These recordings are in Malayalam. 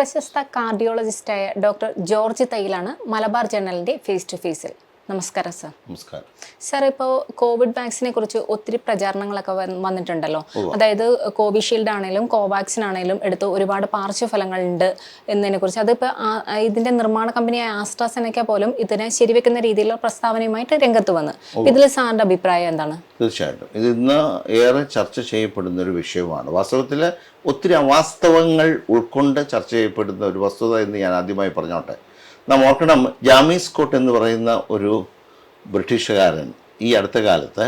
പ്രശസ്ത കാർഡിയോളജിസ്റ്റായ ഡോക്ടർ ജോർജ് തൈലാണ് മലബാർ ജേണലിന്റെ ഫേസ് ടു ഫേസിൽ നമസ്കാരം സർ. നമസ്കാരം. സർ ഇപ്പോൾ കോവിഡ് വാക്സിനെ കുറിച്ച് ഒത്തിരി പ്രചാരണങ്ങളൊക്കെ വന്ന് വന്നിട്ടുണ്ടല്ലോ. അതായത് കോവിഷീൽഡ് ആണെങ്കിലും കോവാക്സിൻ ആണെങ്കിലും എടുത്ത് ഒരുപാട് പാർശ്വഫലങ്ങളുണ്ട് എന്നതിനെ കുറിച്ച്. അതിപ്പോൾ ഇതിന്റെ നിർമ്മാണ കമ്പനിയായ ആസ്ട്രാസെനക്ക പോലും ഇതിനെ ശരിവെക്കുന്ന രീതിയിലുള്ള പ്രസ്താവനയുമായിട്ട് രംഗത്ത് വന്ന്. ഇതിൽ സാറിന്റെ അഭിപ്രായം എന്താണ്? തീർച്ചയായിട്ടും. ഇത് ഇന്ന് ഏറെ ചർച്ച ചെയ്യപ്പെടുന്ന ഒരു വിഷയമാണ്. വാസ്തവത്തിൽ ഒത്തിരി അവാസ്തവങ്ങൾ ഉൾക്കൊണ്ട് ചർച്ച ചെയ്യപ്പെടുന്ന ഒരു വസ്തുത എന്ന് ഞാൻ ആദ്യമായി പറഞ്ഞോട്ടെ. നാം ഓർക്കണം ജാമി സ്കോട്ട് എന്ന് പറയുന്ന ഒരു ബ്രിട്ടീഷുകാരൻ ഈ അടുത്ത കാലത്ത്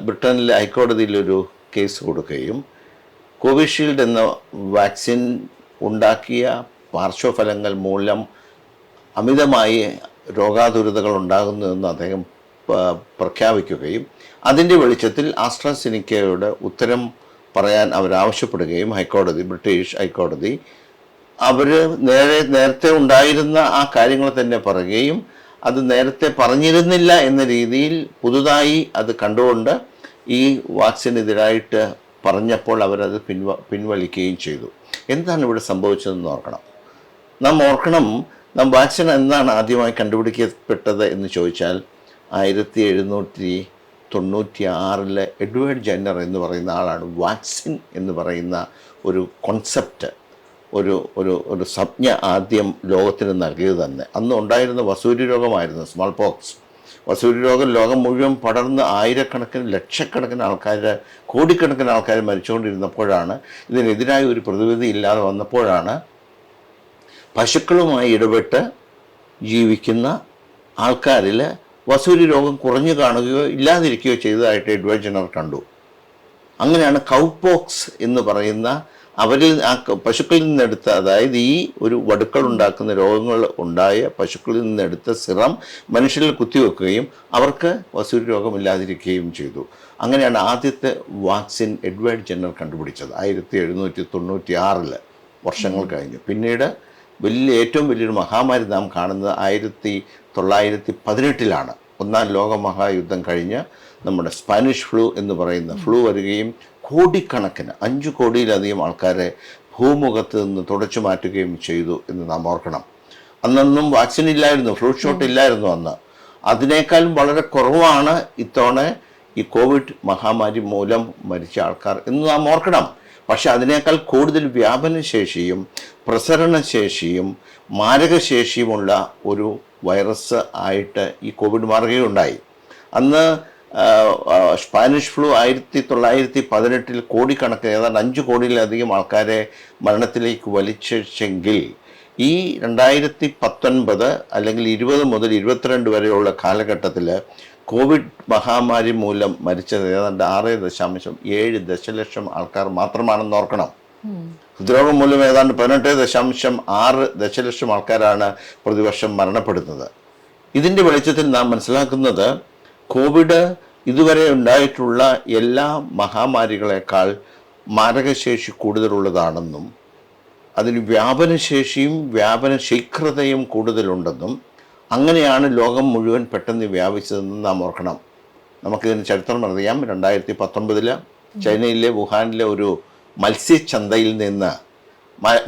ബ്രിട്ടനിലെ ഹൈക്കോടതിയിൽ ഒരു കേസ് കൊടുക്കുകയും കോവിഷീൽഡ് എന്ന വാക്സിൻ ഉണ്ടാക്കിയ പാർശ്വഫലങ്ങൾ മൂലം അമിതമായി രോഗാതുരതകൾ ഉണ്ടാകുന്നുവെന്ന് അദ്ദേഹം പ്രഖ്യാപിക്കുകയും അതിന്റെ വെളിച്ചത്തിൽ ആസ്ട്രാസിനിക്കയുടെ ഉത്തരം പറയാൻ അവരാവശ്യപ്പെടുകയും ഹൈക്കോടതി ബ്രിട്ടീഷ് ഹൈക്കോടതി അവർ നേരെ നേരത്തെ ഉണ്ടായിരുന്ന ആ കാര്യങ്ങൾ തന്നെ പറയുകയും അത് നേരത്തെ പറഞ്ഞിരുന്നില്ല എന്ന രീതിയിൽ പുതുതായി അത് കണ്ടുകൊണ്ട് ഈ വാക്സിനെതിരായിട്ട് പറഞ്ഞപ്പോൾ അവരത് പിൻവ പിൻവലിക്കുകയും ചെയ്തു. എന്താണ് ഇവിടെ സംഭവിച്ചതെന്ന് ഓർക്കണം. നാം ഓർക്കണം നാം വാക്സിൻ എന്നാണ് ആദ്യമായി കണ്ടുപിടിക്കപ്പെട്ടത് എന്ന് ചോദിച്ചാൽ ആയിരത്തി എഴുന്നൂറ്റി തൊണ്ണൂറ്റി ആറിലെ എഡ്വേർഡ് ജെന്നർ എന്ന് പറയുന്ന ആളാണ് വാക്സിൻ എന്ന് പറയുന്ന ഒരു കൊൺസെപ്റ്റ് ഒരു ഒരു ഒരു സംജ്ഞ ആദ്യം ലോകത്തിന് നൽകിയത് തന്നെ. അന്ന് ഉണ്ടായിരുന്ന വസൂരി രോഗമായിരുന്നു സ്മാൾ പോക്സ് വസൂരി രോഗം ലോകം മുഴുവൻ പടർന്ന് ആയിരക്കണക്കിന് ലക്ഷക്കണക്കിന് ആൾക്കാർ കോടിക്കണക്കിന് ആൾക്കാർ മരിച്ചുകൊണ്ടിരുന്നപ്പോഴാണ് ഇതിനെതിരായ ഒരു പ്രതിവിധി ഇല്ലാതെ വന്നപ്പോഴാണ് പശുക്കളുമായി ഇടപെട്ട് ജീവിക്കുന്ന ആൾക്കാരിൽ വസൂരി രോഗം കുറഞ്ഞു കാണുകയോ ഇല്ലാതിരിക്കുകയോ ചെയ്തതായിട്ട് എഡ്വേർഡ് ജനർ കണ്ടു. അങ്ങനെയാണ് കൗപോക്സ് എന്ന് പറയുന്ന അവരിൽ ആ പശുക്കളിൽ നിന്നെടുത്ത അതായത് ഈ ഒരു വടുക്കൾ ഉണ്ടാക്കുന്ന രോഗങ്ങൾ ഉണ്ടായ പശുക്കളിൽ നിന്നെടുത്ത സിറം മനുഷ്യരിൽ കുത്തിവെക്കുകയും അവർക്ക് വസൂരി രോഗമില്ലാതിരിക്കുകയും ചെയ്തു. അങ്ങനെയാണ് ആദ്യത്തെ വാക്സിൻ എഡ്വേർഡ് ജെന്നർ കണ്ടുപിടിച്ചത് ആയിരത്തി എഴുന്നൂറ്റി തൊണ്ണൂറ്റി ആറിൽ വർഷങ്ങൾ കഴിഞ്ഞു. പിന്നീട് വലിയ ഏറ്റവും വലിയൊരു മഹാമാരി നാം കാണുന്നത് ആയിരത്തി തൊള്ളായിരത്തി പതിനെട്ടിലാണ്. ഒന്നാം ലോകമഹായുദ്ധം കഴിഞ്ഞ് നമ്മുടെ സ്പാനിഷ് ഫ്ലൂ എന്ന് പറയുന്ന ഫ്ലൂ വരികയും കോടിക്കണക്കിന് അഞ്ചു കോടിയിലധികം ആൾക്കാരെ ഭൂമുഖത്ത് നിന്ന് തുടച്ചു മാറ്റുകയും ചെയ്തു എന്ന് നാം ഓർക്കണം. അന്നൊന്നും വാക്സിൻ ഇല്ലായിരുന്നു ഫ്ലൂ ഷോട്ട് ഇല്ലായിരുന്നു അന്ന്. അതിനേക്കാളും വളരെ കുറവാണ് ഇത്തവണ ഈ കോവിഡ് മഹാമാരി മൂലം മരിച്ച ആൾക്കാർ എന്ന് നാം ഓർക്കണം. പക്ഷെ അതിനേക്കാൾ കൂടുതൽ വ്യാപനശേഷിയും പ്രസരണശേഷിയും മാരകശേഷിയുമുള്ള ഒരു വൈറസ് ആയിട്ട് ഈ കോവിഡ് മാറുകയുണ്ടായി. അന്ന് സ്പാനിഷ് ഫ്ലൂ ആയിരത്തി തൊള്ളായിരത്തി പതിനെട്ടിൽ കോടിക്കണക്കിന് ഏതാണ്ട് അഞ്ച് കോടിയിലധികം ആൾക്കാരെ മരണത്തിലേക്ക് വലിച്ചെങ്കിൽ ഈ രണ്ടായിരത്തി പത്തൊൻപത് അല്ലെങ്കിൽ ഇരുപത് മുതൽ ഇരുപത്തിരണ്ട് വരെയുള്ള കാലഘട്ടത്തിൽ കോവിഡ് മഹാമാരി മൂലം മരിച്ചത് ഏതാണ്ട് ആറ് ദശാംശം ഏഴ് ദശലക്ഷം ആൾക്കാർ മാത്രമാണെന്ന് ഓർക്കണം. ഹൃദ്രോഗം മൂലം ഏതാണ്ട് പതിനെട്ട് ദശാംശം ആറ് ദശലക്ഷം ആൾക്കാരാണ് പ്രതിവർഷം മരണപ്പെടുന്നത്. ഇതിന്റെ വെളിച്ചത്തിൽ നാം മനസ്സിലാക്കുന്നത് കോവിഡ് ഇതുവരെ ഉണ്ടായിട്ടുള്ള എല്ലാ മഹാമാരികളെക്കാൾ മാരകശേഷി കൂടുതലുള്ളതാണെന്നും അതിന് വ്യാപനശേഷിയും വ്യാപന ശീഘ്രതയും കൂടുതലുണ്ടെന്നും അങ്ങനെയാണ് ലോകം മുഴുവൻ പെട്ടെന്ന് വ്യാപിച്ചതെന്നും നാം ഓർക്കണം. നമുക്കിതിന് ചരിത്രം അറിയാം. രണ്ടായിരത്തി പത്തൊൻപതിൽ ചൈനയിലെ വുഹാനിലെ ഒരു മത്സ്യചന്തയിൽ നിന്ന്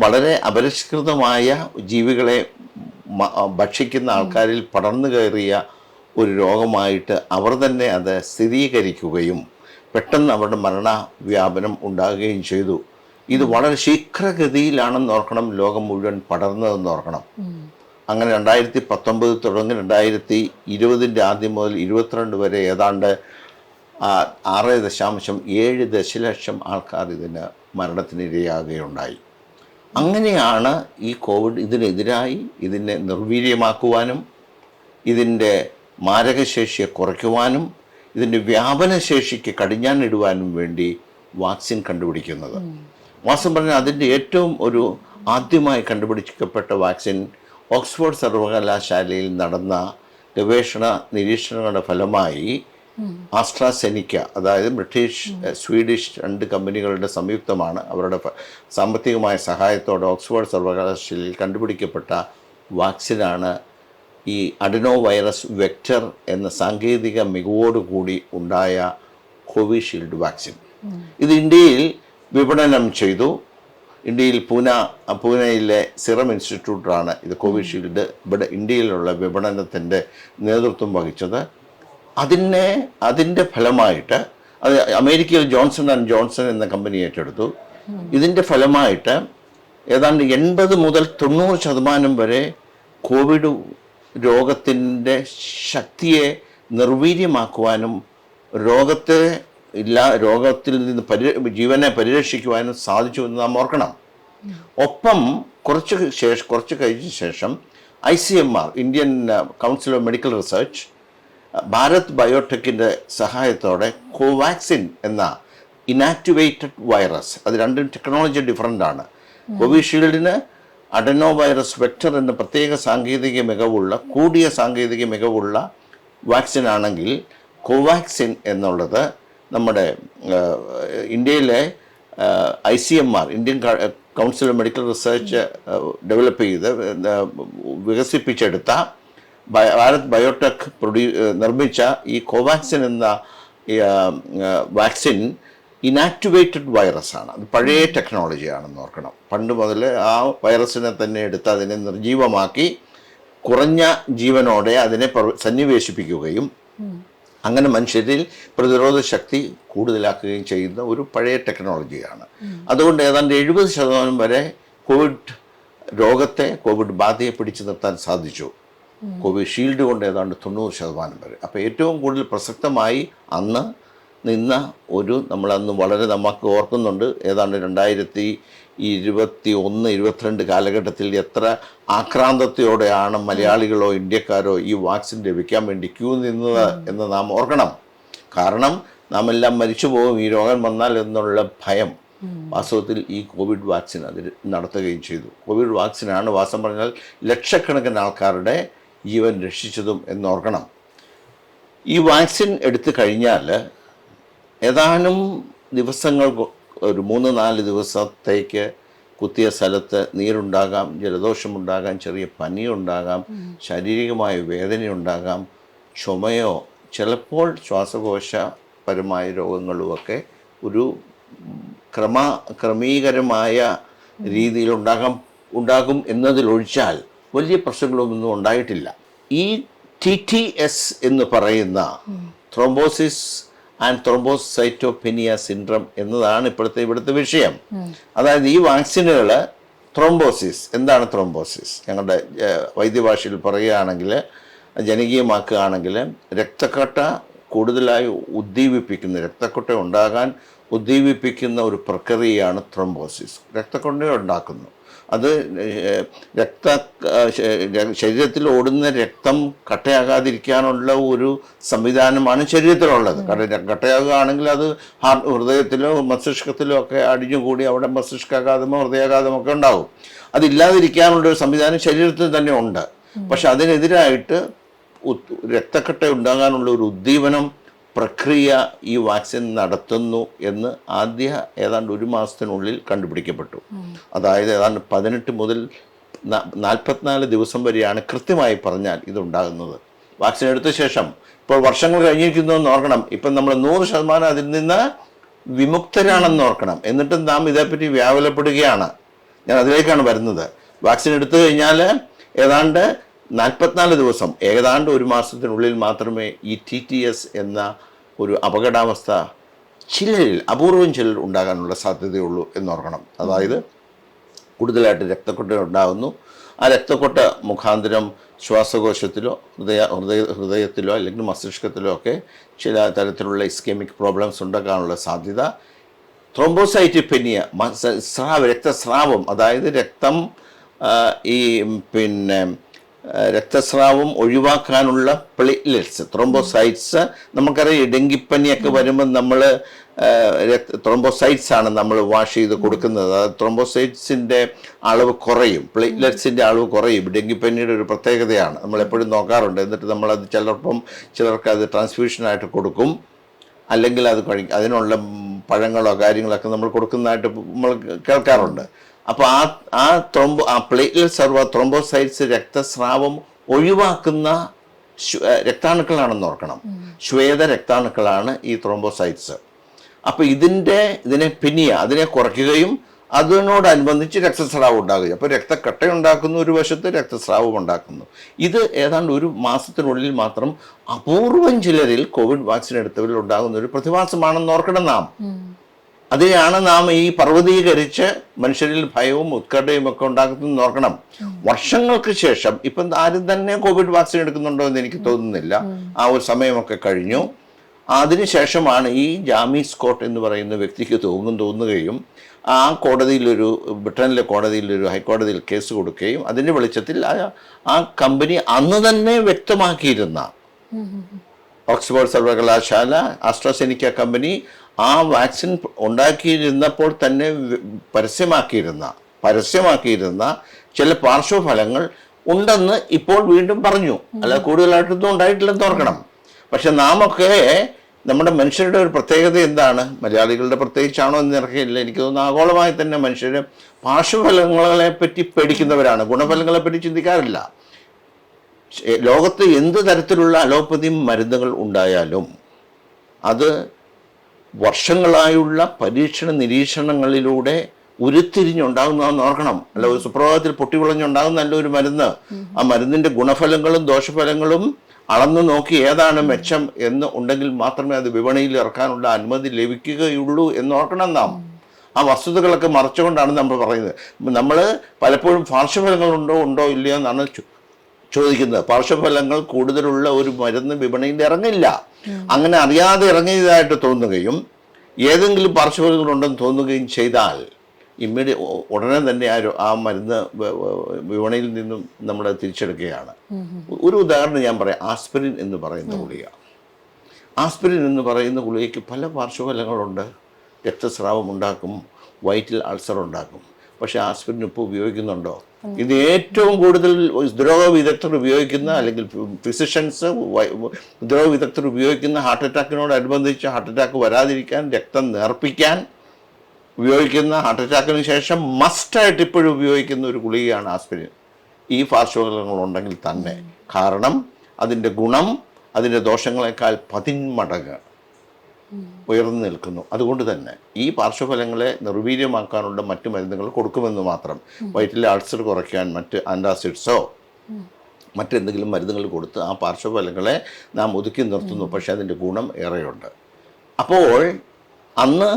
വളരെ അപരിഷ്കൃതമായ ജീവികളെ ഭക്ഷിക്കുന്ന ആൾക്കാരിൽ പടർന്നു കയറിയ ഒരു രോഗമായിട്ട് അവർ തന്നെ അത് സ്ഥിരീകരിക്കുകയും പെട്ടെന്ന് അവരുടെ മരണ വ്യാപനം ഉണ്ടാകുകയും ചെയ്തു. ഇത് വളരെ ശീഘ്രഗതിയിലാണെന്ന് ഓർക്കണം. ലോകം മുഴുവൻ പടർന്നതെന്ന് ഓർക്കണം. അങ്ങനെ രണ്ടായിരത്തി പത്തൊമ്പത് തുടങ്ങി രണ്ടായിരത്തി ഇരുപതിന്റെ ആദ്യം മുതൽ ഇരുപത്തിരണ്ട് വരെ ഏതാണ്ട് ആറ് ദശാംശം ഏഴ് ദശലക്ഷം ആൾക്കാർ ഇതിന് മരണത്തിനിരയാകുകയുണ്ടായി. അങ്ങനെയാണ് ഈ കോവിഡ് ഇതിനെതിരായി ഇതിനെ നിർവീര്യമാക്കുവാനും ഇതിന്റെ മാരകശേഷിയെ കുറയ്ക്കുവാനും ഇതിന്റെ വ്യാപനശേഷിക്ക് കടിഞ്ഞാണിടുവാനും വേണ്ടി വാക്സിൻ കണ്ടുപിടിക്കുന്നത്. വാസ്തവം പറഞ്ഞാൽ അതിന്റെ ഏറ്റവും ഒരു ആദ്യമായി കണ്ടുപിടിക്കപ്പെട്ട വാക്സിൻ ഓക്സ്ഫോർഡ് സർവകലാശാലയിൽ നടന്ന ഗവേഷണ നിരീക്ഷണങ്ങളുടെ ഫലമായി ആസ്ട്രാസെനിക്ക അതായത് ബ്രിട്ടീഷ് സ്വീഡിഷ് രണ്ട് കമ്പനികളുടെ സംയുക്തമാണ് അവരുടെ സാമ്പത്തികമായ സഹായത്തോടെ ഓക്സ്ഫോർഡ് സർവകലാശാലയിൽ കണ്ടുപിടിക്കപ്പെട്ട വാക്സിനാണ് ഈ അഡിനോ വൈറസ് വെക്റ്റർ എന്ന സാങ്കേതിക മികവോടുകൂടി ഉണ്ടായ കോവിഷീൽഡ് വാക്സിൻ. ഇത് ഇന്ത്യയിൽ വിപണനം ചെയ്തു. ഇന്ത്യയിൽ പൂന പൂനെയിലെ സിറം ഇൻസ്റ്റിറ്റ്യൂട്ടാണ് ഇത് കോവിഷീൽഡ് ഇവിടെ ഇന്ത്യയിലുള്ള വിപണനത്തിന്റെ നേതൃത്വം വഹിച്ചത്. അതിനെ അതിന്റെ ഫലമായിട്ട് അത് അമേരിക്കയിൽ ജോൺസൺ ആൻഡ് ജോൺസൺ എന്ന കമ്പനി ഏറ്റെടുത്തു. ഇതിന്റെ ഫലമായിട്ട് ഏതാണ്ട് എൺപത് മുതൽ തൊണ്ണൂറ് ശതമാനം വരെ കോവിഡ് രോഗത്തിന്റെ ശക്തിയെ നിർവീര്യമാക്കുവാനും രോഗത്തെ ഇല്ലാ രോഗത്തിൽ നിന്ന് പരി ജീവനെ പരിരക്ഷിക്കുവാനും സാധിച്ചു എന്ന് നാം ഓർക്കണം. ഒപ്പം കുറച്ച് ശേഷം കുറച്ച് കഴിഞ്ഞ ശേഷം I C M R Indian Council of Medical Research Bharat ബയോടെക്കിന്റെ സഹായത്തോടെ കോവാക്സിൻ എന്ന ഇനാക്ടിവേറ്റഡ് വൈറസ് അത് രണ്ടും ടെക്നോളജി ഡിഫറന്റ് ആണ്. കോവിഷീൽഡിന് അഡനോ വൈറസ് വെക്ടർ എന്ന പ്രത്യേക സാങ്കേതിക മികവുള്ള കൂടിയ സാങ്കേതിക മികവുള്ള വാക്സിൻ ആണെങ്കിൽ കോവാക്സിൻ എന്നുള്ളത് നമ്മുടെ ഇന്ത്യയിലെ I C M R Indian Council of Medical Research develop ചെയ്ത് വികസിപ്പിച്ചെടുത്ത ഭാരത് ബയോടെക് പ്രൊഡ്യൂ നിർമ്മിച്ച ഈ കോവാക്സിൻ എന്ന വാക്സിൻ ഇനാക്ടിവേറ്റഡ് വൈറസ് ആണ്. അത് പഴയ ടെക്നോളജിയാണെന്ന് ഓർക്കണം. പണ്ട് മുതൽ ആ വൈറസിനെ തന്നെ എടുത്ത് അതിനെ നിർജീവമാക്കി കുറഞ്ഞ ജീവനോടെ അതിനെ സന്നിവേശിപ്പിക്കുകയും അങ്ങനെ മനുഷ്യരിൽ പ്രതിരോധ ശക്തി കൂടുതലാക്കുകയും ചെയ്യുന്ന ഒരു പഴയ ടെക്നോളജിയാണ്. അതുകൊണ്ട് ഏതാണ്ട് എഴുപത് ശതമാനം വരെ കോവിഡ് രോഗത്തെ കോവിഡ് ബാധയെ പിടിച്ചു നിർത്താൻ സാധിച്ചു. കോവിഷീൽഡ് കൊണ്ട് ഏതാണ്ട് തൊണ്ണൂറ് ശതമാനം വരെ. അപ്പോൾ ഏറ്റവും കൂടുതൽ പ്രസക്തമായി അന്ന് നിന്ന ഒരു നമ്മളന്ന് വളരെ നമുക്ക് ഓർക്കുന്നുണ്ട് ഏതാണ്ട് രണ്ടായിരത്തി ഇരുപത്തി ഒന്ന് ഇരുപത്തിരണ്ട് കാലഘട്ടത്തിൽ എത്ര ആക്രാന്തത്തോടെയാണ് മലയാളികളോ ഇന്ത്യക്കാരോ ഈ വാക്സിൻ ലഭിക്കാൻ വേണ്ടി ക്യൂ നിന്നത് എന്ന് നാം ഓർക്കണം. കാരണം നാം എല്ലാം മരിച്ചു പോകും ഈ രോഗം വന്നാൽ എന്നുള്ള ഭയം വാസ്തവത്തിൽ ഈ കോവിഡ് വാക്സിൻ അതിൽ നടത്തുകയും ചെയ്തു. കോവിഡ് വാക്സിനാണ് വാസം പറഞ്ഞാൽ ലക്ഷക്കണക്കിന് ആൾക്കാരുടെ ജീവൻ രക്ഷിച്ചതും എന്നോർക്കണം ഈ വാക്സിൻ എടുത്തു കഴിഞ്ഞാൽ ഏതാനും ദിവസങ്ങൾ ഒരു മൂന്ന് നാല് ദിവസത്തേക്ക് കുത്തിയ സ്ഥലത്ത് നീരുണ്ടാകാം ജലദോഷമുണ്ടാകാം ചെറിയ പനിയുണ്ടാകാം ശാരീരികമായ വേദനയുണ്ടാകാം ചുമയോ ചിലപ്പോൾ ശ്വാസകോശപരമായ രോഗങ്ങളുമൊക്കെ ഒരു ക്രമ ക്രമീകരമായ രീതിയിൽ ഉണ്ടാകാം ഉണ്ടാകും എന്നതിലൊഴിച്ചാൽ വലിയ പ്രശ്നങ്ങളൊന്നും ഉണ്ടായിട്ടില്ല. ഈ ടി ടി എസ് എന്ന് പറയുന്ന ത്രോംബോസിസ് ആൻഡ് ത്രോംബോസൈറ്റോപെനിയ സിൻഡ്രം എന്നതാണ് ഇപ്പോഴത്തെ ഇവിടുത്തെ വിഷയം. അതായത് ഈ വാക്സിനുകൾ ത്രോംബോസിസ്. എന്താണ് ത്രോംബോസിസ്? ഞങ്ങളുടെ വൈദ്യഭാഷയിൽ പറയുകയാണെങ്കിൽ ജനകീയമാക്കുകയാണെങ്കിൽ രക്തക്കട്ട കൂടുതലായി ഉദ്ദീപിപ്പിക്കുന്ന രക്തക്കൊട്ട ഉണ്ടാകാൻ ഉദ്ദീപിപ്പിക്കുന്ന ഒരു പ്രക്രിയയാണ് ത്രോംബോസിസ്. രക്തക്കൊട്ട ഉണ്ടാക്കുന്നു. അത് രക്ത ശരീരത്തിൽ ഓടുന്ന രക്തം കട്ടയാകാതിരിക്കാനുള്ള ഒരു സംവിധാനമാണ് ശരീരത്തിലുള്ളത്. കാരണം കട്ടയാകുകയാണെങ്കിൽ അത് ഹാർട്ട് ഹൃദയത്തിലോ മസ്തിഷ്കത്തിലോ ഒക്കെ അടിഞ്ഞുകൂടി അവിടെ മസ്തിഷ്കാഘാതമോ ഹൃദയാഘാതമോ ഒക്കെ ഉണ്ടാകും അതില്ലാതിരിക്കാനുള്ള ഒരു സംവിധാനം ശരീരത്തിൽ തന്നെ ഉണ്ട്. പക്ഷെ അതിനെതിരായിട്ട് രക്തക്കട്ട ഉണ്ടാകാനുള്ള ഒരു ഉദ്ദീപനം പ്രക്രിയ ഈ വാക്സിൻ നടത്തുന്നു എന്ന് ആദ്യ ഏതാണ്ട് ഒരു മാസത്തിനുള്ളിൽ കണ്ടുപിടിക്കപ്പെട്ടു. അതായത് ഏതാണ്ട് പതിനെട്ട് മുതൽ നാൽപ്പത്തിനാല് ദിവസം വരെയാണ് കൃത്യമായി പറഞ്ഞാൽ ഇതുണ്ടാകുന്നത്. വാക്സിൻ എടുത്ത ശേഷം ഇപ്പോൾ വർഷങ്ങൾ കഴിഞ്ഞിരിക്കുന്നു എന്ന് ഓർക്കണം. ഇപ്പം നമ്മൾ നൂറ് ശതമാനം അതിൽ നിന്ന് വിമുക്തരാണെന്ന് ഓർക്കണം. എന്നിട്ടും നാം ഇതേപ്പറ്റി വ്യാകുലപ്പെടുകയാണ്. ഞാൻ അതിലേക്കാണ് വരുന്നത്. വാക്സിൻ എടുത്തു കഴിഞ്ഞാൽ ഏതാണ്ട് നാൽപ്പത്തിനാല് ദിവസം ഏതാണ്ട് ഒരു മാസത്തിനുള്ളിൽ മാത്രമേ ഈ ടി ടി എസ് എന്ന ഒരു അപകടാവസ്ഥ ചിലരിൽ അപൂർവം ചിലർ ഉണ്ടാകാനുള്ള സാധ്യതയുള്ളൂ എന്നോർക്കണം. അതായത് കൂടുതലായിട്ട് രക്തക്കൊട്ട ഉണ്ടാകുന്നു. ആ രക്തക്കൊട്ട മുഖാന്തരം ശ്വാസകോശത്തിലോ ഹൃദയ ഹൃദയ ഹൃദയത്തിലോ അല്ലെങ്കിൽ മസ്തിഷ്കത്തിലോ ഒക്കെ ചില തരത്തിലുള്ള ഇസ്കെമിക് പ്രോബ്ലംസ് ഉണ്ടാക്കാനുള്ള സാധ്യത. ത്രോംബോസൈറ്റിപ്പെനിയ സ്രാവ് രക്തസ്രാവം അതായത് രക്തം ഈ പിന്നെ രക്തസ്രാവം ഒഴിവാക്കാനുള്ള പ്ലേറ്റ്ലെറ്റ്സ് ത്രോംബോസൈറ്റ്സ് നമുക്കറിയാം ഡെങ്കിപ്പനിയൊക്കെ വരുമ്പോൾ നമ്മൾ ത്രോംബോസൈറ്റ്സ് ആണ് നമ്മൾ വാഷ് ചെയ്ത് കൊടുക്കുന്നത്. അത് ത്രോംബോസൈറ്റ്സിന്റെ അളവ് കുറയും. പ്ലേറ്റ്ലെറ്റ്സിന്റെ അളവ് കുറയും. ഡെങ്കിപ്പനിയുടെ ഒരു പ്രത്യേകതയാണ്. നമ്മൾ എപ്പോഴും നോക്കാറുണ്ട്. എന്നിട്ട് നമ്മളത് ചിലർപ്പം ചിലർക്ക് അത് ട്രാൻസ്ഫ്യൂഷനായിട്ട് കൊടുക്കും. അല്ലെങ്കിൽ അത് കഴിക്കും അതിനുള്ള പഴങ്ങളോ കാര്യങ്ങളൊക്കെ നമ്മൾ കൊടുക്കുന്നതായിട്ട് നമ്മൾ കേൾക്കാറുണ്ട്. അപ്പോൾ ആ ആ ത്രോംബോ ആ പ്ലേറ്റ്ലെറ്റ് സർവ ത്രോംബോസൈറ്റ്സ് രക്തസ്രാവം ഒഴിവാക്കുന്ന രക്താണുക്കളാണെന്ന് ഓർക്കണം. ശ്വേത രക്താണുക്കളാണ് ഈ ത്രോംബോസൈറ്റ്സ്. അപ്പോൾ ഇതിന്റെ ഇതിനെ പിന്നിയ അതിനെ കുറയ്ക്കുകയും അതിനോടനുബന്ധിച്ച് രക്തസ്രാവം ഉണ്ടാകുകയും. അപ്പോൾ രക്തക്കട്ട ഉണ്ടാക്കുന്ന ഒരു വശത്ത് രക്തസ്രാവം ഉണ്ടാക്കുന്നു. ഇത് ഏതാണ്ട് ഒരു മാസത്തിനുള്ളിൽ മാത്രം അപൂർവം ചിലരിൽ കോവിഡ് വാക്സിൻ എടുത്തവരിൽ ഉണ്ടാകുന്ന ഒരു പ്രതിഭാസമാണെന്ന് ഓർക്കണം നാം. അതിനെയാണ് നാം ഈ പർവതീകരിച്ച് മനുഷ്യരിൽ ഭയവും ഉത്കണ്ഠയും ഒക്കെ ഉണ്ടാക്കുന്നത് ഓർക്കണം. വർഷങ്ങൾക്ക് ശേഷം ഇപ്പം ആരും തന്നെ കോവിഡ് വാക്സിൻ എടുക്കുന്നുണ്ടോ എന്ന് എനിക്ക് തോന്നുന്നില്ല. ആ ഒരു സമയമൊക്കെ കഴിഞ്ഞു. അതിനുശേഷമാണ് ഈ ജാമി സ്കോട്ട് എന്ന് പറയുന്ന വ്യക്തിക്ക് തോന്നും തോന്നുകയും ആ കോടതിയിലൊരു ബ്രിട്ടനിലെ കോടതിയിലൊരു ഹൈക്കോടതിയിൽ കേസ് കൊടുക്കുകയും അതിന്റെ വെളിച്ചത്തിൽ ആ- ആ കമ്പനി അന്ന് തന്നെ വ്യക്തമാക്കിയിരുന്ന ഓക്സ്ഫോർഡ് സർവകലാശാല ആസ്ട്രസെനിക്ക കമ്പനി ആ വാക്സിൻ ഉണ്ടാക്കിയിരുന്നപ്പോൾ തന്നെ പരസ്യമാക്കിയിരുന്ന പരസ്യമാക്കിയിരുന്ന ചില പാർശ്വഫലങ്ങൾ ഉണ്ടെന്ന് ഇപ്പോൾ വീണ്ടും പറഞ്ഞു. അല്ല കൂടുതലായിട്ടൊന്നും ഉണ്ടായിട്ടില്ലെന്ന് ഓർക്കണം. പക്ഷെ നാമൊക്കെ നമ്മുടെ മനുഷ്യരുടെ ഒരു പ്രത്യേകത എന്താണ്? മലയാളികളുടെ പ്രത്യേകിച്ചാണോ എന്ന് ഇറക്കിയില്ല എനിക്ക് തോന്നുന്നു ആഗോളമായി തന്നെ മനുഷ്യർ പാർശ്വഫലങ്ങളെ പറ്റി പേടിക്കുന്നവരാണ്. ഗുണഫലങ്ങളെ പറ്റി ചിന്തിക്കാറില്ല. ലോകത്ത് എന്ത് തരത്തിലുള്ള അലോപ്പതി മരുന്നുകൾ ഉണ്ടായാലും അത് വർഷങ്ങളായുള്ള പരീക്ഷണ നിരീക്ഷണങ്ങളിലൂടെ ഉരുത്തിരിഞ്ഞുണ്ടാകുന്നതെന്ന് ഓർക്കണം. അല്ല ഒരു സുപ്രഭാതത്തിൽ പൊട്ടിവിളഞ്ഞുണ്ടാകുന്ന നല്ല ഒരു മരുന്ന്. ആ മരുന്നിന്റെ ഗുണഫലങ്ങളും ദോഷഫലങ്ങളും അളന്നു നോക്കി ഏതാണ് മെച്ചം എന്ന് ഉണ്ടെങ്കിൽ മാത്രമേ അത് വിപണിയിൽ ഇറക്കാനുള്ള അനുമതി ലഭിക്കുകയുള്ളൂ എന്ന് ഓർക്കണം നാം. ആ വസ്തുതകളൊക്കെ മറച്ചുകൊണ്ടാണ് നമ്മൾ പറയുന്നത്. നമ്മൾ പലപ്പോഴും പാർശ്വഫലങ്ങളുണ്ടോ ഉണ്ടോ ഇല്ലയോ എന്നാണ് ചോദിക്കുന്നത്. പാർശ്വഫലങ്ങൾ കൂടുതലുള്ള ഒരു മരുന്ന് വിപണിയിൽ ഇറങ്ങില്ല. അങ്ങനെ അറിയാതെ ഇറങ്ങിയതായിട്ട് തോന്നുകയും ഏതെങ്കിലും പാർശ്വഫലങ്ങൾ ഉണ്ടെന്ന് തോന്നുകയും ചെയ്താൽ ഇമ്മീഡിയ ഉടനെ തന്നെ ആ ആ മരുന്ന് വിപണിയിൽ നിന്നും നമ്മൾ തിരിച്ചെടുക്കുകയാണ്. ഒരു ഉദാഹരണം ഞാൻ പറയാം. ആസ്പിരിൻ എന്ന് പറയുന്ന ഗുളിക. ആസ്പിരിൻ എന്ന് പറയുന്ന ഗുളികയ്ക്ക് പല പാർശ്വഫലങ്ങളുണ്ട്. രക്തസ്രാവം ഉണ്ടാക്കും വയറ്റിൽ അൾസർ ഉണ്ടാക്കും. പക്ഷേ ആസ്പിരിൻ ഇപ്പോൾ ഉപയോഗിക്കുന്നുണ്ടോ? ഇത് ഏറ്റവും കൂടുതൽ ദ്രോഗ വിദഗ്ധർ ഉപയോഗിക്കുന്ന അല്ലെങ്കിൽ ഫിസിഷ്യൻസ് ദ്രോഗ വിദഗ്ധർ ഉപയോഗിക്കുന്ന ഹാർട്ട് അറ്റാക്കിനോടനുബന്ധിച്ച് ഹാർട്ട് അറ്റാക്ക് വരാതിരിക്കാൻ രക്തം നേർപ്പിക്കാൻ ഉപയോഗിക്കുന്ന ഹാർട്ട് അറ്റാക്കിന് ശേഷം മസ്റ്റായിട്ട് ഇപ്പോഴും ഉപയോഗിക്കുന്ന ഒരു ഗുളികയാണ് ആസ്പിരിൻ. ഈ പാർശ്വഫലങ്ങളുണ്ടെങ്കിൽ തന്നെ. കാരണം അതിന്റെ ഗുണം അതിന്റെ ദോഷങ്ങളെക്കാൾ പതിന്മടങ്ങ്. ഉയർന്നു നിൽക്കുന്നു. അതുകൊണ്ട് തന്നെ ഈ പാർശ്വഫലങ്ങളെ നിർവീര്യമാക്കാനുള്ള മറ്റു മരുന്നുകൾ കൊടുക്കുമെന്ന് മാത്രം വയറ്റിലെ അൾസർ കുറയ്ക്കാൻ മറ്റ് ആന്റാസിഡ്സോ മറ്റെന്തെങ്കിലും മരുന്നുകൾ കൊടുത്ത് ആ പാർശ്വഫലങ്ങളെ നാം ഒതുക്കി നിർത്തുന്നു. പക്ഷേ അതിന്റെ ഗുണം ഏറെയുണ്ട്. അപ്പോൾ അന്ന്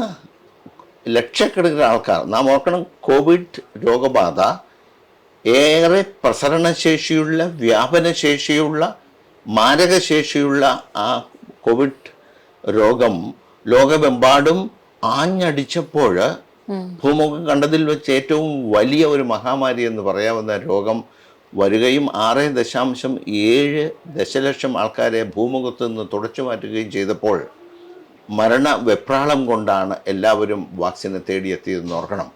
ലക്ഷക്കണക്കിന് ആൾക്കാർ നാം ഓർക്കണം കോവിഡ് രോഗബാധ ഏറെ പ്രസരണശേഷിയുള്ള വ്യാപനശേഷിയുള്ള മാരകശേഷിയുള്ള ആ കോവിഡ് രോഗം ലോകമെമ്പാടും ആഞ്ഞടിച്ചപ്പോൾ ഭൂമുഖം കണ്ടതിൽ വെച്ച് ഏറ്റവും വലിയ ഒരു മഹാമാരി എന്ന് പറയാവുന്ന രോഗം വരികയും ആറ് ദശാംശം ഏഴ് ദശലക്ഷം ആൾക്കാരെ ഭൂമുഖത്ത് നിന്ന് തുടച്ചു മാറ്റുകയും ചെയ്തപ്പോൾ മരണ വെപ്രാളം കൊണ്ടാണ് എല്ലാവരും വാക്സിനെ തേടിയെത്തിയതെന്ന് ഓർക്കണം.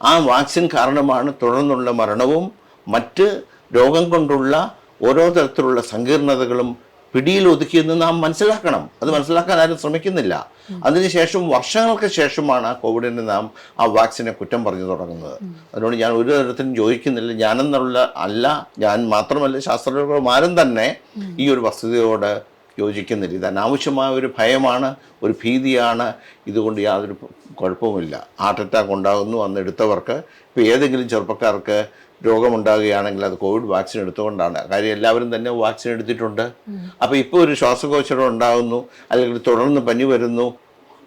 ആ വാക്സിൻ കാരണമാണ് തുടർന്നുള്ള മരണവും മറ്റ് രോഗം കൊണ്ടുള്ള ഓരോ തരത്തിലുള്ള സങ്കീർണതകളും പിടിയിൽ ഒതുക്കിയെന്ന് നാം മനസ്സിലാക്കണം. അത് മനസ്സിലാക്കാൻ ആരും ശ്രമിക്കുന്നില്ല. അതിനുശേഷം വർഷങ്ങൾക്ക് ശേഷമാണ് ആ കോവിഡിന് നാം ആ വാക്സിനെ കുറ്റം പറഞ്ഞു തുടങ്ങുന്നത്. അതുകൊണ്ട് ഞാൻ ഒരു തരത്തിലും ചോദിക്കുന്നില്ല ഞാനെന്നുള്ള അല്ല ഞാൻ മാത്രമല്ല ശാസ്ത്രജ്ഞന്മാരും തന്നെ ഈ ഒരു വസ്തുതയോട് യോജിക്കുന്നില്ല. ഇത് അനാവശ്യമായ ഒരു ഭയമാണ് ഒരു ഭീതിയാണ്. ഇതുകൊണ്ട് യാതൊരു കുഴപ്പവുമില്ല. ഹാർട്ട് അറ്റാക്ക് ഉണ്ടാകുന്നു അന്ന് എടുത്തവർക്ക്. ഇപ്പോൾ ഏതെങ്കിലും ചെറുപ്പക്കാർക്ക് രോഗമുണ്ടാകുകയാണെങ്കിൽ അത് കോവിഡ് വാക്സിൻ എടുത്തുകൊണ്ടാണ്. കാര്യം എല്ലാവരും തന്നെ വാക്സിൻ എടുത്തിട്ടുണ്ട്. അപ്പോൾ ഇപ്പോൾ ഒരു ശ്വാസകോശം ഉണ്ടാകുന്നു അല്ലെങ്കിൽ തുടർന്ന് പനി വരുന്നു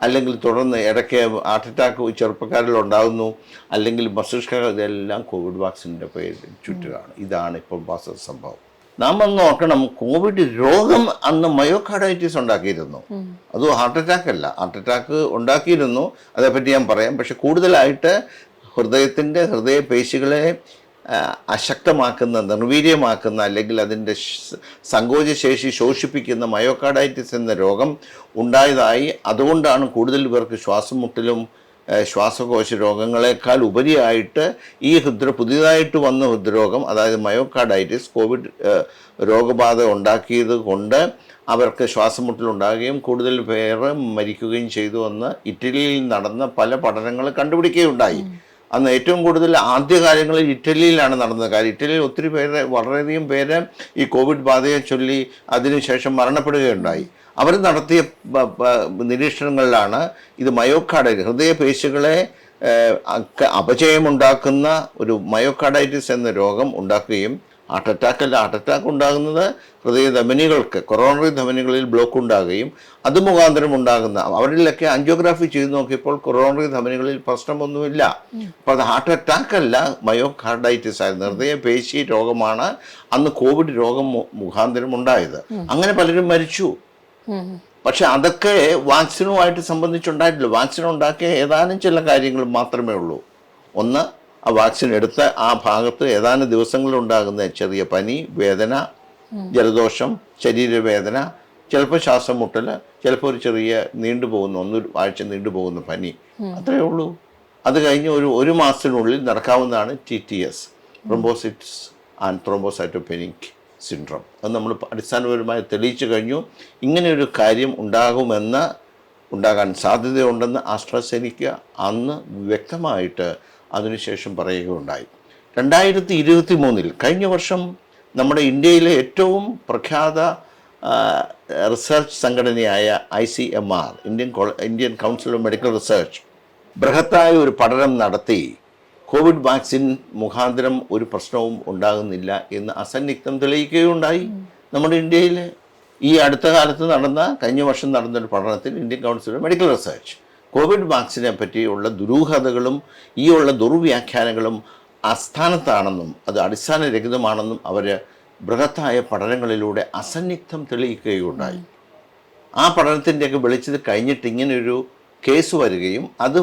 അല്ലെങ്കിൽ തുടർന്ന് ഇടയ്ക്ക് ഹാർട്ട് അറ്റാക്ക് ചെറുപ്പക്കാരിൽ ഉണ്ടാകുന്നു അല്ലെങ്കിൽ മസ്തിഷ്ക ഇതെല്ലാം കോവിഡ് വാക്സിന്റെ പേര് ചുറ്റുകയാണ്. ഇതാണ് ഇപ്പോൾ വാസ്തവ സംഭവം. നാം അന്ന് നോക്കണം കോവിഡ് രോഗം അന്ന് മയോകാർഡൈറ്റിസ് ഉണ്ടാക്കിയിരുന്നു. അത് ഹാർട്ട് അറ്റാക്ക് അല്ല. ഹാർട്ട് അറ്റാക്ക് ഉണ്ടാക്കിയിരുന്നു. അതേപ്പറ്റി ഞാൻ പറയാം. പക്ഷെ കൂടുതലായിട്ട് ഹൃദയത്തിന്റെ ഹൃദയപേശികളെ അശക്തമാക്കുന്ന നിർവീര്യമാക്കുന്ന അല്ലെങ്കിൽ അതിന്റെ സങ്കോചശേഷി ശോഷിപ്പിക്കുന്ന മയോകാർഡൈറ്റിസ് എന്ന രോഗം ഉണ്ടായതായി അതുകൊണ്ടാണ് കൂടുതൽ പേർക്ക് ശ്വാസം മുട്ടലും ശ്വാസകോശ രോഗങ്ങളെക്കാൾ ഉപരിയായിട്ട് ഈ ഹൃദ്ര പുതിയതായിട്ട് വന്ന ഹൃദ്രോഗം അതായത് മയോകാർഡൈറ്റിസ് കോവിഡ് രോഗബാധ ഉണ്ടാക്കിയത് കൊണ്ട് അവർക്ക് ശ്വാസമുട്ടലുണ്ടാകുകയും കൂടുതൽ പേർ മരിക്കുകയും ചെയ്തു എന്ന് ഇറ്റലിയിൽ നടന്ന പല പഠനങ്ങൾ കണ്ടുപിടിക്കുകയുണ്ടായി. അന്ന് ഏറ്റവും കൂടുതൽ ആദ്യകാലങ്ങളിൽ ഇറ്റലിയിലാണ് നടന്നത്. കാര്യം ഇറ്റലിയിൽ ഒത്തിരി പേരെ വളരെയധികം പേര് ഈ കോവിഡ് ബാധയെ ചൊല്ലി അതിനുശേഷം മരണപ്പെടുകയുണ്ടായി. അവർ നടത്തിയ നിരീക്ഷണങ്ങളിലാണ് ഇത് മയോക്കാർഡ് ഹൃദയപേശികളെ അപചയമുണ്ടാക്കുന്ന ഒരു മയോകാർഡൈറ്റിസ് എന്ന രോഗം ഉണ്ടാക്കുകയും ഹാർട്ട് അറ്റാക്ക് അല്ല ഹാർട്ട് അറ്റാക്ക് ഉണ്ടാകുന്നത് ഹൃദയ ധമനികൾക്ക് കൊറോണറി ധമനികളിൽ ബ്ലോക്ക് ഉണ്ടാകുകയും അത് മുഖാന്തരം ഉണ്ടാകുന്ന അവരിലൊക്കെ ആൻജിയോഗ്രാഫി ചെയ്ത് നോക്കിയപ്പോൾ കൊറോണറി ധമനികളിൽ പ്രശ്നമൊന്നുമില്ല. അപ്പോൾ അത് ഹാർട്ട് അറ്റാക്ക് അല്ല മയോകാർഡൈറ്റിസ് ആയിരുന്നു. ഹൃദയപേശി രോഗമാണ് അന്ന് കോവിഡ് രോഗം മുഖാന്തരം ഉണ്ടായത്. അങ്ങനെ പലരും മരിച്ചു. പക്ഷെ അതൊക്കെ വാക്സിനുമായിട്ട് സംബന്ധിച്ചുണ്ടായിട്ടില്ല. വാക്സിൻ ഉണ്ടാക്കിയ ഏതാനും ചില കാര്യങ്ങൾ മാത്രമേ ഉള്ളൂ. ഒന്ന് ആ വാക്സിൻ എടുത്ത ആ ഭാഗത്ത് ഏതാനും ദിവസങ്ങളിലുണ്ടാകുന്ന ചെറിയ പനി വേദന ജലദോഷം ശരീരവേദന ചിലപ്പോൾ ശ്വാസം മുട്ടൽ ചിലപ്പോൾ ഒരു ചെറിയ നീണ്ടുപോകുന്ന ഒന്ന് ആഴ്ച നീണ്ടുപോകുന്ന പനി. അത്രയേ ഉള്ളൂ. അത് കഴിഞ്ഞ് ഒരു ഒരു മാസത്തിനുള്ളിൽ നടക്കാവുന്നതാണ് T T S thrombocytosis and thrombocytopenic syndrome അത് നമ്മൾ അടിസ്ഥാനപരമായി തെളിയിച്ചു കഴിഞ്ഞു. ഇങ്ങനെയൊരു കാര്യം ഉണ്ടാകുമെന്ന് ഉണ്ടാകാൻ സാധ്യതയുണ്ടെന്ന് ആസ്ട്രസെനിക്ക അന്ന് വ്യക്തമായിട്ട് അതിനുശേഷം പറയുകയുണ്ടായി. രണ്ടായിരത്തി ഇരുപത്തി മൂന്നിൽ കഴിഞ്ഞ വർഷം നമ്മുടെ ഇന്ത്യയിലെ ഏറ്റവും പ്രഖ്യാത റിസർച്ച് സംഘടനയായ I C M R Indian Indian Council of Medical Research ബൃഹത്തായ ഒരു പഠനം നടത്തി. കോവിഡ് വാക്സിൻ മുഖാന്തരം ഒരു പ്രശ്നവും ഉണ്ടാകുന്നില്ല എന്ന് അസന്നിഗ്ധം തെളിയിക്കുകയുണ്ടായി. നമ്മുടെ ഇന്ത്യയിൽ ഈ അടുത്ത കാലത്ത് നടന്ന കഴിഞ്ഞ വർഷം നടന്ന ഒരു പഠനത്തിൽ Indian Council of Medical Research. Covid വാക്സിനെ പറ്റിയുള്ള ദുരൂഹതകളും ഈ ഉള്ള ദുർവ്യാഖ്യാനങ്ങളും അസ്ഥാനത്താണെന്നും അത് അടിസ്ഥാനരഹിതമാണെന്നും അവർ ബൃഹത്തായ പഠനങ്ങളിലൂടെ അസന്നിഗ്ധം തെളിയിക്കുകയുണ്ടായി. ആ പഠനത്തിന്റെയൊക്കെ വെളിച്ചത് കഴിഞ്ഞിട്ട് ഇങ്ങനൊരു കേസ് വരികയും അത്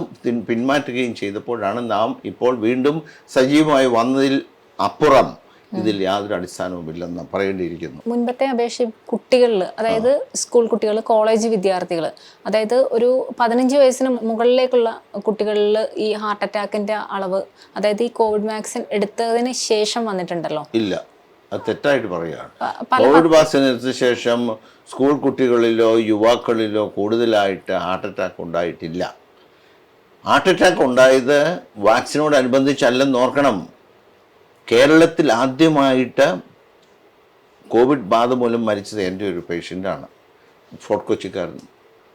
പിന്മാറ്റുകയും ചെയ്തപ്പോഴാണ് നാം ഇപ്പോൾ വീണ്ടും സജീവമായി വന്നതിൽ അപ്പുറം ഇതിൽ യാതൊരു അടിസ്ഥാനവും ഇല്ലെന്ന് പറയേണ്ടിയിരിക്കുന്നു. മുൻപത്തെ അപേക്ഷ കുട്ടികളിൽ അതായത് സ്കൂൾ കുട്ടികൾ കോളേജ് വിദ്യാർത്ഥികൾ അതായത് ഒരു പതിനഞ്ച് വയസ്സിന് മുകളിലേക്കുള്ള കുട്ടികളിൽ ഈ ഹാർട്ട് അറ്റാക്കിന്റെ അളവ് അതായത് ഈ കോവിഡ് വാക്സിൻ എടുത്തതിന് ശേഷം വന്നിട്ടുണ്ടല്ലോ? ഇല്ല. അത് തെറ്റായിട്ട് പറയുകയാണ്. കോവിഡ് വാക്സിൻ എടുത്ത ശേഷം സ്കൂൾ കുട്ടികളിലോ യുവാക്കളിലോ കൂടുതലായിട്ട് ഹാർട്ട് അറ്റാക്ക് ഉണ്ടായിട്ടില്ല. ഹാർട്ട് അറ്റാക്ക് ഉണ്ടായത് വാക്സിനോടനുബന്ധിച്ചല്ലെന്ന് ഓർക്കണം. കേരളത്തിൽ ആദ്യമായിട്ട് കോവിഡ് ബാധ മൂലം മരിച്ചത് എന്റെ ഒരു പേഷ്യന്റാണ്. ഫോർട്ട് കൊച്ചിക്കാരൻ.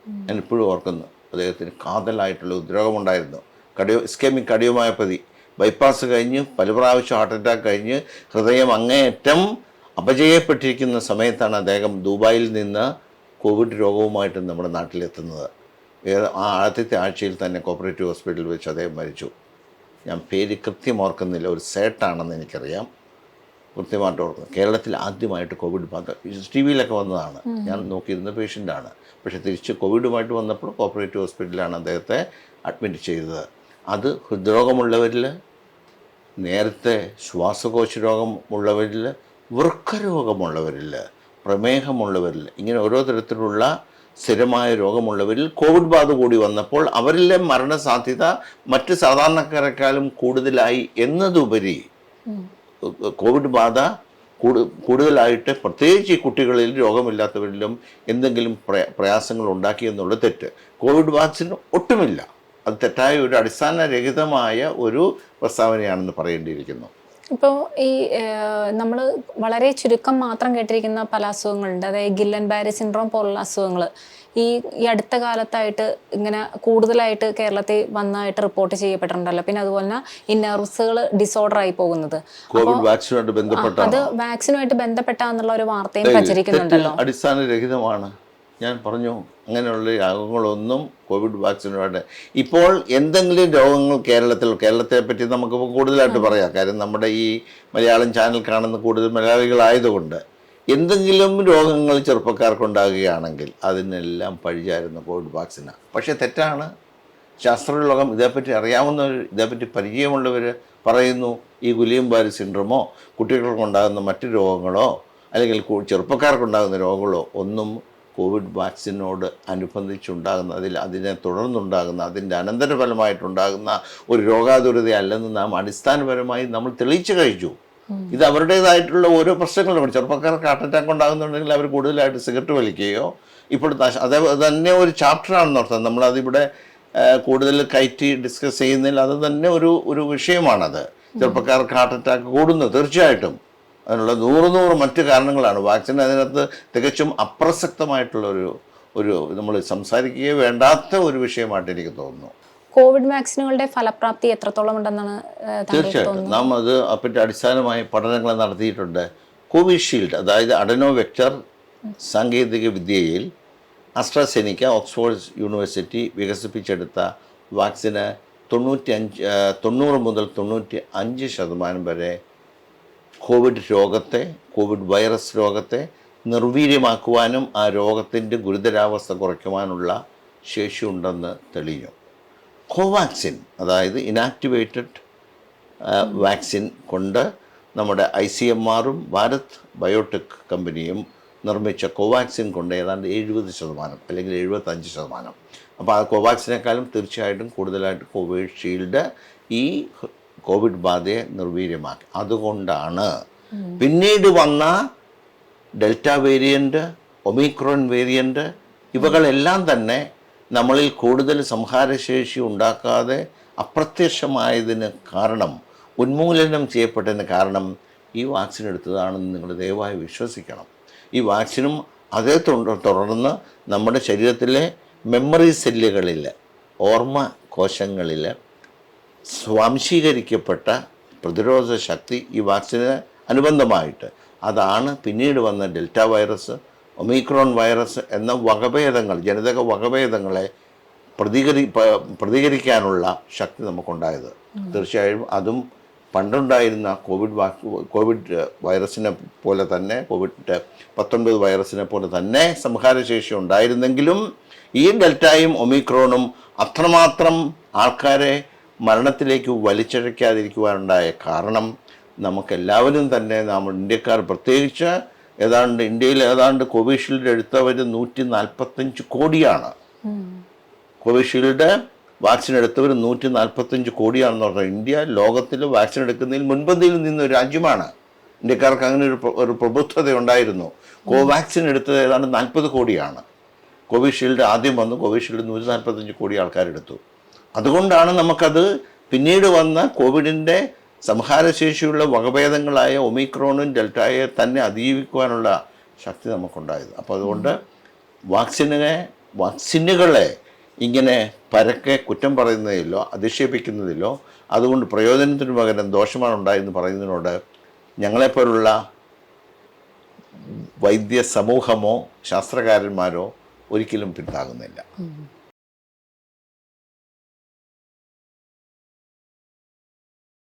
ഞാൻ ഇപ്പോഴും ഓർക്കുന്നു. അദ്ദേഹത്തിന് കാതലായിട്ടുള്ള ഉദ്രോഗമുണ്ടായിരുന്നു. കടിയോ ഇസ്കേമിക് കടിയോമയോപ്പതി ബൈപ്പാസ് കഴിഞ്ഞ് പല പ്രാവശ്യം ഹാർട്ട് അറ്റാക്ക് കഴിഞ്ഞ് ഹൃദയം അങ്ങേയറ്റം അപജയപ്പെട്ടിരിക്കുന്ന സമയത്താണ് അദ്ദേഹം ദുബായിൽ നിന്ന് കോവിഡ് രോഗവുമായിട്ട് നമ്മുടെ നാട്ടിലെത്തുന്നത്. ആ ആദ്യത്തെ ആഴ്ചയിൽ തന്നെ കോപ്പറേറ്റീവ് ഹോസ്പിറ്റലിൽ വെച്ച് അദ്ദേഹം മരിച്ചു. ഞാൻ പേര് കൃത്യം ഓർക്കുന്നില്ല. ഒരു സേട്ടാണെന്ന് എനിക്കറിയാം. കൃത്യമായിട്ട് ഓർക്കുന്നു. കേരളത്തിൽ ആദ്യമായിട്ട് കോവിഡ് ബാധ ടി വിയിലൊക്കെ വന്നതാണ്. ഞാൻ നോക്കിയിരുന്ന പേഷ്യന്റാണ്. പക്ഷേ തിരിച്ച് കോവിഡുമായിട്ട് വന്നപ്പോൾ കോപ്പറേറ്റീവ് ഹോസ്പിറ്റലിലാണ് അദ്ദേഹത്തെ അഡ്മിറ്റ് ചെയ്തത്. അത് ഹൃദ്രോഗമുള്ളവരിൽ നേരത്തെ ശ്വാസകോശ രോഗമുള്ളവരിൽ വൃക്കരോഗമുള്ളവരിൽ പ്രമേഹമുള്ളവരിൽ ഇങ്ങനെ ഓരോ തരത്തിലുള്ള സ്ഥിരമായ രോഗമുള്ളവരിൽ കോവിഡ് ബാധ കൂടി വന്നപ്പോൾ അവരിലെ മരണസാധ്യത മറ്റ് സാധാരണക്കാരെക്കാളും കൂടുതലായി എന്നതുപരി കോവിഡ് ബാധ കൂടു കൂടുതലായിട്ട് പ്രത്യേകിച്ച് ഈ കുട്ടികളിൽ രോഗമില്ലാത്തവരിലും എന്തെങ്കിലും പ്രയ- പ്രയാസങ്ങൾ ഉണ്ടാക്കി എന്നുള്ള തെറ്റ്. കോവിഡ് വാക്സിൻ ഒട്ടുമില്ല. അത് തെറ്റായ ഒരു അടിസ്ഥാനരഹിതമായ ഒരു പ്രസ്താവനയാണെന്ന് പറയേണ്ടിയിരിക്കുന്നു. ഇപ്പോൾ ഈ നമ്മൾ വളരെ ചുരുക്കം മാത്രം കേട്ടിരിക്കുന്ന പല അസുഖങ്ങളുണ്ട്. അതായത് ഗില്ലൻ ബാരി സിൻഡ്രോം പോലുള്ള അസുഖങ്ങൾ ഈ ഈ അടുത്ത കാലത്തായിട്ട് ഇങ്ങനെ കൂടുതലായിട്ട് കേരളത്തിൽ വന്നായിട്ട് റിപ്പോർട്ട് ചെയ്യപ്പെട്ടിട്ടുണ്ടല്ലോ. പിന്നെ അതുപോലെ തന്നെ ഈ നെർവ്സുകൾ ഡിസോർഡർ ആയി പോകുന്നത് അത് വാക്സിനുമായിട്ട് ബന്ധപ്പെട്ടാന്നുള്ള ഒരു വാർത്തയും പ്രചരിക്കുന്നുണ്ടല്ലോ. അടിസ്ഥാനരഹിതമാണ്. ഞാൻ പറഞ്ഞു അങ്ങനെയുള്ള രോഗങ്ങളൊന്നും കോവിഡ് വാക്സിനുമായിട്ട് ഇപ്പോൾ എന്തെങ്കിലും രോഗങ്ങൾ കേരളത്തിൽ കേരളത്തെ പറ്റി നമുക്ക് കൂടുതലായിട്ട് പറയാം. കാര്യം നമ്മുടെ ഈ മലയാളം ചാനൽ കാണുന്ന കൂടുതൽ മലയാളികളായതുകൊണ്ട് എന്തെങ്കിലും രോഗങ്ങൾ ചെറുപ്പക്കാർക്കുണ്ടാകുകയാണെങ്കിൽ അതിനെല്ലാം പഴിചാരുന്ന കോവിഡ് വാക്സിനാണ് പക്ഷേ തെറ്റാണ്. ശാസ്ത്രലോകം ഇതേപ്പറ്റി അറിയാവുന്നവർ ഇതേപ്പറ്റി പരിചയമുള്ളവർ പറയുന്നു ഈ ഗുലിയംബാരി സിൻഡ്രമോ കുട്ടികൾക്കുണ്ടാകുന്ന മറ്റു രോഗങ്ങളോ അല്ലെങ്കിൽ ചെറുപ്പക്കാർക്കുണ്ടാകുന്ന രോഗങ്ങളോ ഒന്നും കോവിഡ് വാക്സിനോട് അനുബന്ധിച്ചുണ്ടാകുന്ന അതിൽ അതിനെ തുടർന്നുണ്ടാകുന്ന അതിന്റെ അനന്തരഫലമായിട്ടുണ്ടാകുന്ന ഒരു രോഗാതുരതയല്ലെന്ന് നാം അടിസ്ഥാനപരമായി നമ്മൾ തെളിയിച്ചു കഴിച്ചു ഇത് അവരുടേതായിട്ടുള്ള ഓരോ പ്രശ്നങ്ങളുണ്ട് ചെറുപ്പക്കാർക്ക് ഹാർട്ട് അറ്റാക്ക് ഉണ്ടാകുന്നുണ്ടെങ്കിൽ അവർ കൂടുതലായിട്ട് സിഗരറ്റ് വലിക്കുകയോ ഇപ്പോഴത്തെ അതേ തന്നെ ഒരു ചാപ്റ്ററാണ് നടത്തുന്നത് നമ്മളതിവിടെ കൂടുതൽ കയറ്റി ഡിസ്കസ് ചെയ്യുന്നതിൽ അത് തന്നെ ഒരു ഒരു വിഷയമാണത്. ചെറുപ്പക്കാർക്ക് ഹാർട്ട് അറ്റാക്ക് കൂടുന്നു തീർച്ചയായിട്ടും. അതിനുള്ള നൂറ് നൂറ് മറ്റു കാരണങ്ങളാണ്. വാക്സിൻ അതിനകത്ത് തികച്ചും അപ്രസക്തമായിട്ടുള്ള ഒരു ഒരു നമ്മൾ സംസാരിക്കുകയോ വേണ്ടാത്ത ഒരു വിഷയമായിട്ട് എനിക്ക് തോന്നുന്നു. കോവിഡ് വാക്സിനുകളുടെ ഫലപ്രാപ്തി എത്രത്തോളം ഉണ്ടെന്നാണ് തീർച്ചയായിട്ടും. നാം അത് അപ്പറ്റി അടിസ്ഥാനമായി പഠനങ്ങൾ നടത്തിയിട്ടുണ്ട്. കോവിഷീൽഡ് അതായത് അഡനോ വെക്ടർ സാങ്കേതിക വിദ്യയിൽ അസ്ട്രാസെനിക്ക ഓക്സ്ഫോർഡ് യൂണിവേഴ്സിറ്റി വികസിപ്പിച്ചെടുത്ത വാക്സിന് തൊണ്ണൂറ്റി അഞ്ച് തൊണ്ണൂറ് മുതൽ തൊണ്ണൂറ്റി അഞ്ച് ശതമാനം വരെ കോവിഡ് രോഗത്തെ കോവിഡ് വൈറസ് രോഗത്തെ നിർവീര്യമാക്കുവാനും ആ രോഗത്തിന്റെ ഗുരുതരാവസ്ഥ കുറയ്ക്കുവാനുള്ള ശേഷിയുണ്ടെന്ന് തെളിഞ്ഞു. കോവാക്സിൻ അതായത് ഇനാക്ടിവേറ്റഡ് വാക്സിൻ കൊണ്ട് നമ്മുടെ ഐ സി എം ആറും ഭാരത് ബയോടെക് കമ്പനിയും നിർമ്മിച്ച കോവാക്സിൻ കൊണ്ട് ഏതാണ്ട് എഴുപത് ശതമാനം അല്ലെങ്കിൽ എഴുപത്തഞ്ച് ശതമാനം. അപ്പോൾ ആ കോവാക്സിനേക്കാളും തീർച്ചയായിട്ടും കൂടുതലായിട്ട് കോവിഷീൽഡ് ഈ കോവിഡ് ബാധയെ നിർവീര്യമാക്കി. അതുകൊണ്ടാണ് പിന്നീട് വന്ന ഡെൽറ്റ വേരിയന്റ് ഒമിക്രോൺ വേരിയന്റ് ഇവകളെല്ലാം തന്നെ നമ്മളിൽ കൂടുതൽ സംഹാരശേഷി ഉണ്ടാക്കാതെ അപ്രത്യക്ഷമായതിന് കാരണം ഉന്മൂലനം ചെയ്യപ്പെട്ടതിന് കാരണം ഈ വാക്സിൻ എടുത്തതാണെന്ന് നിങ്ങൾ ദയവായി വിശ്വസിക്കണം. ഈ വാക്സിനും അതേ തുടർന്ന് നമ്മുടെ ശരീരത്തിലെ മെമ്മറി സെല്ലുകളിൽ ഓർമ്മ കോശങ്ങളിൽ സ്വാംശീകരിക്കപ്പെട്ട പ്രതിരോധ ശക്തി ഈ വാക്സിന് അനുബന്ധമായിട്ട്. അതാണ് പിന്നീട് വന്ന ഡെൽറ്റ വൈറസ് ഒമിക്രോൺ വൈറസ് എന്ന വകഭേദങ്ങൾ ജനിതക വകഭേദങ്ങളെ പ്രതികരി പ്രതികരിക്കാനുള്ള ശക്തി നമുക്കുണ്ടായത്. തീർച്ചയായും അതും പണ്ടുണ്ടായിരുന്ന കോവിഡ് കോവിഡ് വൈറസിനെ പോലെ തന്നെ കോവിഡ് പത്തൊൻപത് വൈറസിനെ പോലെ തന്നെ സംഹാരശേഷി ഉണ്ടായിരുന്നെങ്കിലും ഈ ഡെൽറ്റയും ഒമിക്രോണും അത്രമാത്രം ആൾക്കാരെ മരണത്തിലേക്ക് വലിച്ചഴയ്ക്കാതിരിക്കുവാനുണ്ടായ കാരണം നമുക്കെല്ലാവരും തന്നെ നാം ഇന്ത്യക്കാർ. പ്രത്യേകിച്ച് ഏതാണ്ട് ഇന്ത്യയിൽ ഏതാണ്ട് കോവിഷീൽഡ് എടുത്തവർ നൂറ്റി നാൽപ്പത്തഞ്ച് കോടിയാണ്. കോവിഷീൽഡ് വാക്സിൻ എടുത്തവർ നൂറ്റി നാൽപ്പത്തഞ്ച് കോടിയാണെന്ന് പറഞ്ഞാൽ ഇന്ത്യ ലോകത്തിൽ വാക്സിൻ എടുക്കുന്നതിൽ മുൻപന്തിയിൽ നിന്ന ഒരു രാജ്യമാണ്. ഇന്ത്യക്കാർക്ക് അങ്ങനെ ഒരു ഒരു പ്രബുദ്ധത ഉണ്ടായിരുന്നു. കോവാക്സിൻ എടുത്തത് ഏതാണ്ട് നാൽപ്പത് കോടിയാണ്. കോവിഷീൽഡ് ആദ്യം വന്നു കോവിഷീൽഡ് നൂറ്റി നാൽപ്പത്തഞ്ച് കോടി ആൾക്കാരെടുത്തു. അതുകൊണ്ടാണ് നമുക്കത് പിന്നീട് വന്ന കോവിഡിന്റെ സംഹാരശേഷിയുള്ള വകഭേദങ്ങളായ ഒമിക്രോണും ഡെൽറ്റയെ തന്നെ അതിജീവിക്കുവാനുള്ള ശക്തി നമുക്കുണ്ടായത്. അപ്പോൾ അതുകൊണ്ട് വാക്സിനെ വാക്സിനുകളെ ഇങ്ങനെ പരക്കെ കുറ്റം പറയുന്നതിലോ അധിക്ഷേപിക്കുന്നതിലോ അതുകൊണ്ട് പ്രയോജനത്തിന് പകരം ദോഷമാണ് ഉണ്ടായെന്ന് പറയുന്നതിനോട് ഞങ്ങളെപ്പോലുള്ള വൈദ്യ സമൂഹമോ ശാസ്ത്രകാരന്മാരോ ഒരിക്കലും പിന്താകുന്നില്ല